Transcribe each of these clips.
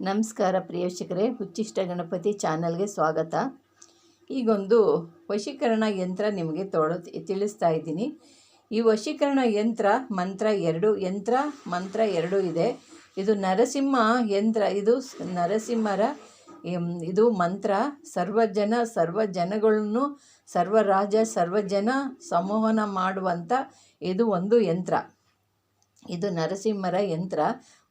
ನಮಸ್ಕಾರ ಪ್ರೇಕ್ಷಕರೇ ಹುಚ್ಚಿಷ್ಟ ಗಣಪತಿ ಚಾನಲ್ಗೆ ಸ್ವಾಗತ. ಈಗೊಂದು ವಶೀಕರಣ ಯಂತ್ರ ನಿಮಗೆ ತೋಡ ತಿಳಿಸ್ತಾ ಇದ್ದೀನಿ. ಈ ವಶೀಕರಣ ಯಂತ್ರ ಮಂತ್ರ ಎರಡು, ಯಂತ್ರ ಮಂತ್ರ ಎರಡು ಇದೆ. ಇದು ನರಸಿಂಹ ಯಂತ್ರ, ಇದು ನರಸಿಂಹರ ಇದು ಮಂತ್ರ. ಸರ್ವಜನ ಸರ್ವ ಜನಗಳನ್ನು ಸರ್ವರಾಜ, ಸರ್ವಜನ ಸಂವಹನ ಮಾಡುವಂಥ ಇದು ಒಂದು ಯಂತ್ರ. ಇದು ನರಸಿಂಹರ ಯಂತ್ರ,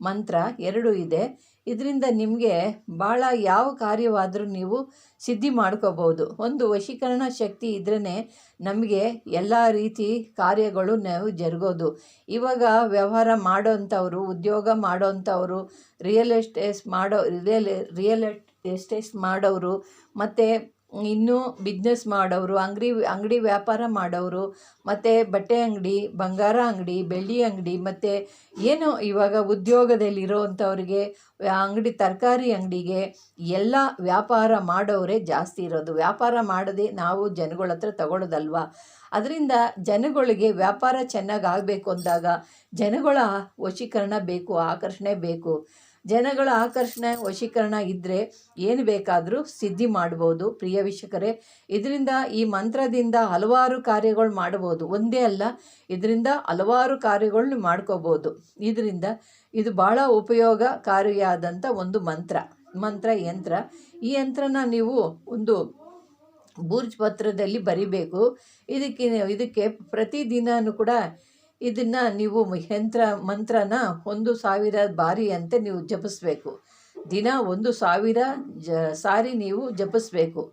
ಮಂತ್ರ ಎರಡು ಇದೆ. ಇದರಿಂದ ನಿಮಗೆ ಭಾಳ ಯಾವ ಕಾರ್ಯವಾದರೂ ನೀವು ಸಿದ್ಧಿ ಮಾಡ್ಕೋಬೋದು ಒಂದು ವಶೀಕರಣ ಶಕ್ತಿ ಇದ್ರೇ ನಮಗೆ ಎಲ್ಲ ರೀತಿ ಕಾರ್ಯಗಳು ನಾವು ಜರುಗೋದು. ಇವಾಗ ವ್ಯವಹಾರ ಮಾಡೋಂಥವ್ರು, ಉದ್ಯೋಗ ಮಾಡೋಂಥವ್ರು ರಿಯಲ್ ಎಸ್ಟೇಟ್ ಮಾಡೋ ರಿಯಲ್ ರಿಯಲ್ ಎಸ್ಟೇಟ್ ಮಾಡೋರು ಮತ್ತು ಇನ್ನೂ ಬಿಸ್ನೆಸ್ ಮಾಡೋರು, ಅಂಗಡಿ ಅಂಗಡಿ ವ್ಯಾಪಾರ ಮಾಡೋರು, ಮತ್ತು ಬಟ್ಟೆ ಅಂಗಡಿ, ಬಂಗಾರ ಅಂಗಡಿ, ಬೆಳ್ಳಿ ಅಂಗಡಿ, ಮತ್ತು ಏನು ಇವಾಗ ಉದ್ಯೋಗದಲ್ಲಿರೋವಂಥವ್ರಿಗೆ, ಅಂಗಡಿ, ತರಕಾರಿ ಅಂಗಡಿಗೆ ಎಲ್ಲ ವ್ಯಾಪಾರ ಮಾಡೋರೇ ಜಾಸ್ತಿ ಇರೋದು. ವ್ಯಾಪಾರ ಮಾಡದೆ ನಾವು ಜನಗಳ ಹತ್ರ ತಗೊಳ್ಳೋದಲ್ವಾ ಅದರಿಂದ ಜನಗಳಿಗೆ ವ್ಯಾಪಾರ ಚೆನ್ನಾಗಿ ಆಗಬೇಕು ಅಂದಾಗ ಜನಗಳ ವಶೀಕರಣ ಬೇಕು, ಆಕರ್ಷಣೆ ಬೇಕು. ಜನಗಳ ಆಕರ್ಷಣೆ, ವಶೀಕರಣ ಇದ್ದರೆ ಏನು ಬೇಕಾದರೂ ಸಿದ್ಧಿ ಮಾಡ್ಬೋದು. ಪ್ರಿಯ ವೀಕ್ಷಕರೇ, ಇದರಿಂದ ಈ ಮಂತ್ರದಿಂದ ಹಲವಾರು ಕಾರ್ಯಗಳು ಮಾಡ್ಬೋದು. ಒಂದೇ ಅಲ್ಲ, ಇದರಿಂದ ಹಲವಾರು ಕಾರ್ಯಗಳನ್ನ ಮಾಡ್ಕೋಬೋದು. ಇದರಿಂದ ಇದು ಭಾಳ ಉಪಯೋಗಕಾರಿಯಾದಂಥ ಒಂದು ಮಂತ್ರ. ಮಂತ್ರ ಯಂತ್ರ. ಈ ಯಂತ್ರನ ನೀವು ಒಂದು ಬೂರ್ಜ್ ಪತ್ರದಲ್ಲಿ ಬರಿಬೇಕು. ಇದಕ್ಕೆ ಇದಕ್ಕೆ ಪ್ರತಿದಿನ ಕೂಡ ಇದನ್ನು ನೀವು ಯಂತ್ರ, ಮಂತ್ರನ ಒಂದು ಸಾವಿರ ಬಾರಿಯಂತೆ ನೀವು ಜಪಿಸ್ಬೇಕು. ದಿನ ಒಂದು ಸಾವಿರ ಜ, ಸಾರಿ ನೀವು ಜಪಿಸ್ಬೇಕು.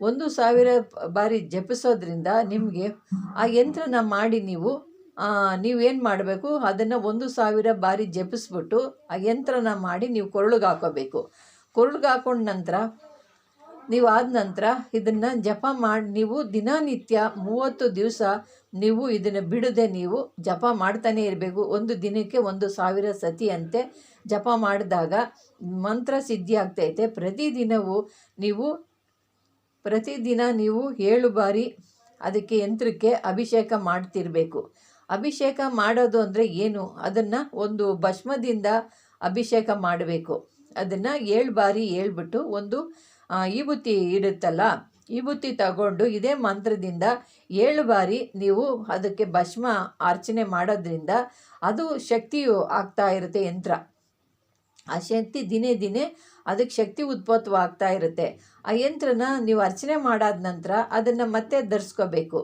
ಒಂದು ಸಾವಿರ ಬಾರಿ ಜಪಿಸೋದ್ರಿಂದ ನಿಮಗೆ ಆ ಯಂತ್ರನ ಮಾಡಿ ನೀವು ನೀವೇನು ಮಾಡಬೇಕು? ಅದನ್ನು ಒಂದು ಸಾವಿರ ಬಾರಿ ಜಪಿಸ್ಬಿಟ್ಟು ಆ ಯಂತ್ರನ ಮಾಡಿ ನೀವು ಕೊರಳಿಗೆ ಹಾಕೋಬೇಕು ಕೊರಳಿಗೆ ಹಾಕೊಂಡ ನಂತರ ನೀವು ಆದ ನಂತರ ಇದನ್ನು ಜಪ ಮಾಡಿ, ನೀವು ದಿನನಿತ್ಯ ಮೂವತ್ತು ದಿವಸ ನೀವು ಇದನ್ನು ಬಿಡದೆ ನೀವು ಜಪ ಮಾಡ್ತಾನೆ ಇರಬೇಕು. ಒಂದು ದಿನಕ್ಕೆ ಒಂದು ಸಾವಿರ ಸತಿ ಅಂತೆ ಜಪ ಮಾಡಿದಾಗ ಮಂತ್ರ ಸಿದ್ಧಿ ಆಗ್ತೈತೆ. ಪ್ರತಿದಿನವೂ ನೀವು ಪ್ರತಿದಿನ ನೀವು ಏಳು ಬಾರಿ ಅದಕ್ಕೆ ಯಂತ್ರಕ್ಕೆ ಅಭಿಷೇಕ ಮಾಡ್ತಿರಬೇಕು. ಅಭಿಷೇಕ ಮಾಡೋದು ಅಂದರೆ ಏನು? ಅದನ್ನು ಒಂದು ಭಸ್ಮದಿಂದ ಅಭಿಷೇಕ ಮಾಡಬೇಕು. ಅದನ್ನು ಏಳು ಬಾರಿ ಹೇಳ್ಬಿಟ್ಟು ಒಂದು ವಿಭೂತಿ ಇರುತ್ತಲ್ಲ ವಿಭೂತಿ ತಗೊಂಡು ಇದೇ ಮಂತ್ರದಿಂದ ಏಳು ಬಾರಿ ನೀವು ಅದಕ್ಕೆ ಭಸ್ಮ ಅರ್ಚನೆ ಮಾಡೋದ್ರಿಂದ ಅದು ಶಕ್ತಿಯು ಆಗ್ತಾ ಇರುತ್ತೆ ಯಂತ್ರ. ಆ ಶಕ್ತಿ ದಿನೇ ದಿನೇ ಅದಕ್ಕೆ ಶಕ್ತಿ ಉತ್ಪತ್ತವಾಗ್ತಾ ಇರುತ್ತೆ. ಆ ಯಂತ್ರನ ನೀವು ಅರ್ಚನೆ ಮಾಡಾದ ನಂತರ ಅದನ್ನು ಮತ್ತೆ ಧರಿಸ್ಕೋಬೇಕು.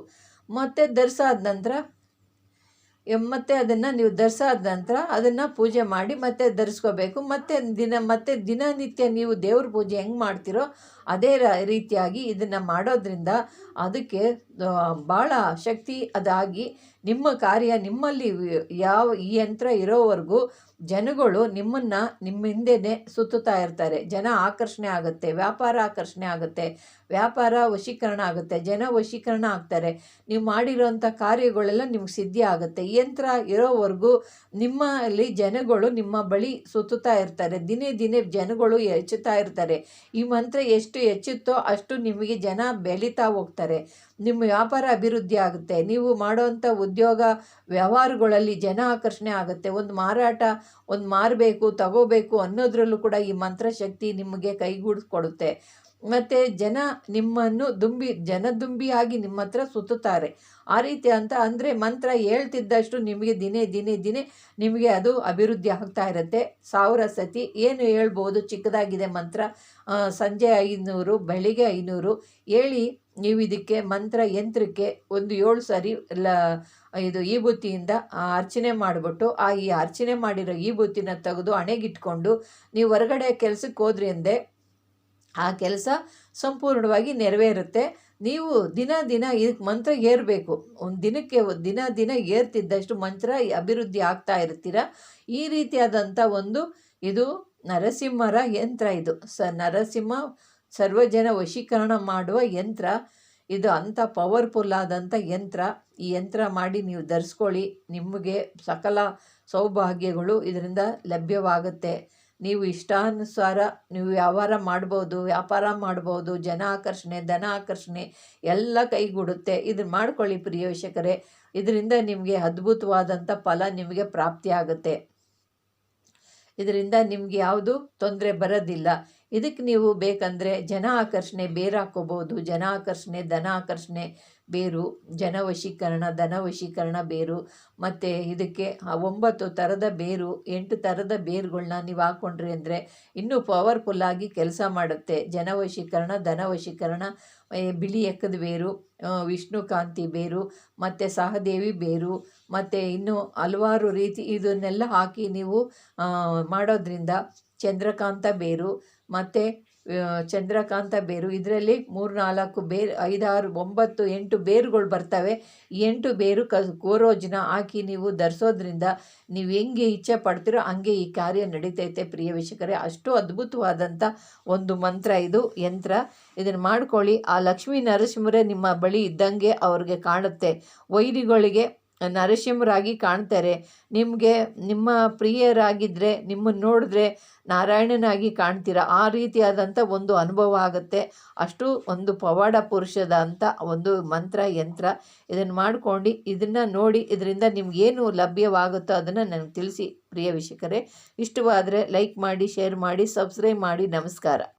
ಮತ್ತೆ ಧರಿಸಾದ ನಂತರ ಮತ್ತೆ ಅದನ್ನು ನೀವು ಧರಿಸಾದ ನಂತರ ಅದನ್ನು ಪೂಜೆ ಮಾಡಿ ಮತ್ತೆ ಧರಿಸ್ಕೋಬೇಕು. ಮತ್ತೆ ದಿನ, ಮತ್ತೆ ದಿನನಿತ್ಯ ನೀವು ದೇವ್ರ ಪೂಜೆ ಹೆಂಗೆ ಮಾಡ್ತೀರೋ ಅದೇ ರೀತಿಯಾಗಿ ಇದನ್ನು ಮಾಡೋದ್ರಿಂದ ಅದಕ್ಕೆ ಭಾಳ ಶಕ್ತಿ ಅದಾಗಿ ನಿಮ್ಮ ಕಾರ್ಯ ನಿಮ್ಮಲ್ಲಿ ಯಾವ, ಈ ಯಂತ್ರ ಇರೋವರೆಗೂ ಜನಗಳು ನಿಮ್ಮನ್ನು ನಿಮ್ಮ ಹಿಂದೆನೇ ಸುತ್ತುತ್ತಾ ಇರ್ತಾರೆ. ಜನ ಆಕರ್ಷಣೆ ಆಗುತ್ತೆ, ವ್ಯಾಪಾರ ಆಕರ್ಷಣೆ ಆಗುತ್ತೆ. ವ್ಯಾಪಾರ ವಶೀಕರಣ ಆಗುತ್ತೆ, ಜನ ವಶೀಕರಣ ಆಗ್ತಾರೆ. ನೀವು ಮಾಡಿರೋಂಥ ಕಾರ್ಯಗಳೆಲ್ಲ ನಿಮ್ಗೆ ಸಿದ್ಧಿ ಆಗುತ್ತೆ. ಯಂತ್ರ ಇರೋವರೆಗೂ ನಿಮ್ಮಲ್ಲಿ ಜನಗಳು ನಿಮ್ಮ ಬಳಿ ಸುತ್ತುತ್ತಾ ಇರ್ತಾರೆ. ದಿನೇ ದಿನೇ ಜನಗಳು ಹೆಚ್ಚುತ್ತಾ ಇರ್ತಾರೆ. ಈ ಮಂತ್ರ ಎಷ್ಟು ಹೆಚ್ಚುತ್ತೋ ಅಷ್ಟು ನಿಮಗೆ ಜನ ಬೆಳೀತಾ ಹೋಗ್ತಾರೆ. ನಿಮ್ಮ ವ್ಯಾಪಾರ ಅಭಿವೃದ್ಧಿ ಆಗುತ್ತೆ. ನೀವು ಮಾಡೋವಂಥ ಉದ್ಯೋಗ ವ್ಯವಹಾರಗಳಲ್ಲಿ ಜನ ಆಕರ್ಷಣೆ ಆಗುತ್ತೆ. ಒಂದು ಮಾರಾಟ, ಒಂದು ಮಾರಬೇಕು, ತಗೋಬೇಕು ಅನ್ನೋದ್ರಲ್ಲೂ ಕೂಡ ಈ ಮಂತ್ರಶಕ್ತಿ ನಿಮಗೆ ಕೈಗೂಡಿಸ್ಕೊಡುತ್ತೆ ಮತ್ತು ಜನ ನಿಮ್ಮನ್ನು ದುಂಬಿ, ಜನದುಂಬಿಯಾಗಿ ನಿಮ್ಮ ಹತ್ರ ಸುತ್ತುತ್ತಾರೆ. ಆ ರೀತಿ ಅಂತ ಅಂದರೆ ಮಂತ್ರ ಹೇಳ್ತಿದ್ದಷ್ಟು ನಿಮಗೆ ದಿನೇ ದಿನೇ ದಿನೇ ನಿಮಗೆ ಅದು ಅಭಿವೃದ್ಧಿ ಆಗ್ತಾ ಇರುತ್ತೆ. ಸಾವಿರ ಸತಿ ಏನು ಹೇಳ್ಬೋದು? ಚಿಕ್ಕದಾಗಿದೆ ಮಂತ್ರ. ಸಂಜೆ ಐನೂರು, ಬೆಳಿಗ್ಗೆ ಐನೂರು ಹೇಳಿ ನೀವು ಇದಕ್ಕೆ ಮಂತ್ರ ಯಂತ್ರಕ್ಕೆ ಒಂದು ಏಳು ಸಾರಿ ಲ, ಇದು ಆ ಅರ್ಚನೆ ಮಾಡಿಬಿಟ್ಟು ಆ ಈ ಅರ್ಚನೆ ಮಾಡಿರೋ ವಿಭೂತಿನ ತೆಗೆದು ಹಣೆಗಿಟ್ಕೊಂಡು ನೀವು ಹೊರಗಡೆ ಕೆಲಸಕ್ಕೆ ಹೋದ್ರಿ ಅಂದೆ ಆ ಕೆಲಸ ಸಂಪೂರ್ಣವಾಗಿ ನೆರವೇರುತ್ತೆ. ನೀವು ದಿನ ದಿನ ಇದಕ್ಕೆ ಮಂತ್ರ ಏರಬೇಕು. ಒಂದು ದಿನಕ್ಕೆ ದಿನ ದಿನ ಏರ್ತಿದ್ದಷ್ಟು ಮಂತ್ರ ಅಭಿವೃದ್ಧಿ ಆಗ್ತಾ ಇರ್ತೀರ. ಈ ರೀತಿಯಾದಂಥ ಒಂದು ಇದು ನರಸಿಂಹರ ಯಂತ್ರ ಇದು. ಸ ನರಸಿಂಹ ಸರ್ವಜನ ವಶೀಕರಣ ಮಾಡುವ ಯಂತ್ರ. ಇದು ಅಂಥ ಪವರ್ಫುಲ್ ಆದಂಥ ಯಂತ್ರ. ಈ ಯಂತ್ರ ಮಾಡಿ ನೀವು ಧರಿಸ್ಕೊಳ್ಳಿ. ನಿಮಗೆ ಸಕಲ ಸೌಭಾಗ್ಯಗಳು ಇದರಿಂದ ಲಭ್ಯವಾಗುತ್ತೆ. ನೀವು ಇಷ್ಟಾನುಸಾರ ನೀವು ವ್ಯವಹಾರ ಮಾಡ್ಬೋದು, ವ್ಯಾಪಾರ ಮಾಡ್ಬೋದು ಜನ ಆಕರ್ಷಣೆ ಧನ ಆಕರ್ಷಣೆ ಎಲ್ಲ ಕೈಗೂಡುತ್ತೆ. ಇದನ್ನು ಮಾಡ್ಕೊಳ್ಳಿ ಪ್ರಿಯ ಇದರಿಂದ ನಿಮಗೆ ಅದ್ಭುತವಾದಂಥ ಫಲ ನಿಮಗೆ ಪ್ರಾಪ್ತಿಯಾಗುತ್ತೆ ಇದರಿಂದ ನಿಮ್ಗೆ ಯಾವುದು ತೊಂದರೆ ಬರೋದಿಲ್ಲ. ಇದಕ್ಕೆ ನೀವು ಬೇಕಂದರೆ ಜನ ಆಕರ್ಷಣೆ ಬೇರು ಹಾಕೋಬೋದು ಜನ ಆಕರ್ಷಣೆ ಧನ ಆಕರ್ಷಣೆ ಬೇರು, ಜನವಶೀಕರಣ, ಧನವಶೀಕರಣ ಬೇರು, ಮತ್ತು ಇದಕ್ಕೆ ಒಂಬತ್ತು ಥರದ ಬೇರು, ಎಂಟು ಥರದ ಬೇರುಗಳನ್ನ ನೀವು ಹಾಕ್ಕೊಂಡ್ರಿ ಅಂದರೆ ಇನ್ನೂ ಪವರ್ಫುಲ್ಲಾಗಿ ಕೆಲಸ ಮಾಡುತ್ತೆ. ಜನವಶೀಕರಣ, ಧನವಶೀಕರಣ ಧನ ವಶೀಕರಣ ಬಿಳಿ ಎಕ್ಕದ ಬೇರು ವಿಷ್ಣುಕಾಂತಿ ಬೇರು, ಮತ್ತು ಸಹದೇವಿ ಬೇರು, ಮತ್ತು ಇನ್ನು ಹಲವಾರು ರೀತಿ ಇದನ್ನೆಲ್ಲ ಹಾಕಿ ನೀವು ಮಾಡೋದ್ರಿಂದ ಚಂದ್ರಕಾಂತ ಬೇರು, ಮತ್ತು ಚಂದ್ರಕಾಂತ ಬೇರು. ಇದರಲ್ಲಿ ಮೂರು ನಾಲ್ಕು ಬೇರು, ಐದಾರು, ಒಂಬತ್ತು, ಎಂಟು ಬೇರುಗಳು ಬರ್ತವೆ. ಎಂಟು ಬೇರು ಕ ಕೋರೋಜ್ನ ಹಾಕಿ ನೀವು ಧರಿಸೋದ್ರಿಂದ ನೀವು ಹೆಂಗೆ ಇಚ್ಛೆ ಪಡ್ತೀರೋ ಹಂಗೆ ಈ ಕಾರ್ಯ ನಡೀತೈತೆ ಪ್ರಿಯ ವೀಕ್ಷಕರೇ. ಅಷ್ಟು ಅದ್ಭುತವಾದಂಥ ಒಂದು ಮಂತ್ರ ಇದು, ಯಂತ್ರ. ಇದನ್ನು ಮಾಡ್ಕೊಳ್ಳಿ. ಆ ಲಕ್ಷ್ಮೀ ನರಸಿಂಹರೇ ನಿಮ್ಮ ಬಳಿ ಇದ್ದಂಗೆ ಅವ್ರಿಗೆ ಕಾಣುತ್ತೆ. ವೈರಿಗಳಿಗೆ ನರಸಿಂಹರಾಗಿ ಕಾಣ್ತಾರೆ. ನಿಮಗೆ ನಿಮ್ಮ ಪ್ರಿಯರಾಗಿದ್ದರೆ ನಿಮ್ಮನ್ನು ನೋಡಿದ್ರೆ ನಾರಾಯಣನಾಗಿ ಕಾಣ್ತೀರ? ಆ ರೀತಿಯಾದಂಥ ಒಂದು ಅನುಭವ ಆಗುತ್ತೆ. ಅಷ್ಟು ಒಂದು ಪವಾಡ ಪುರುಷದ ಅಂತ ಒಂದು ಮಂತ್ರ, ಯಂತ್ರ ಇದನ್ನು ಮಾಡ್ಕೊಂಡು ಇದನ್ನು ನೋಡಿ ಇದರಿಂದ ನಿಮಗೇನು ಲಭ್ಯವಾಗುತ್ತೋ ಅದನ್ನು ನನಗೆ ತಿಳಿಸಿ ಪ್ರಿಯ ವೀಕ್ಷಕರೇ. ಇಷ್ಟವಾದರೆ ಲೈಕ್ ಮಾಡಿ, ಶೇರ್ ಮಾಡಿ, ಸಬ್ಸ್ಕ್ರೈಬ್ ಮಾಡಿ. ನಮಸ್ಕಾರ.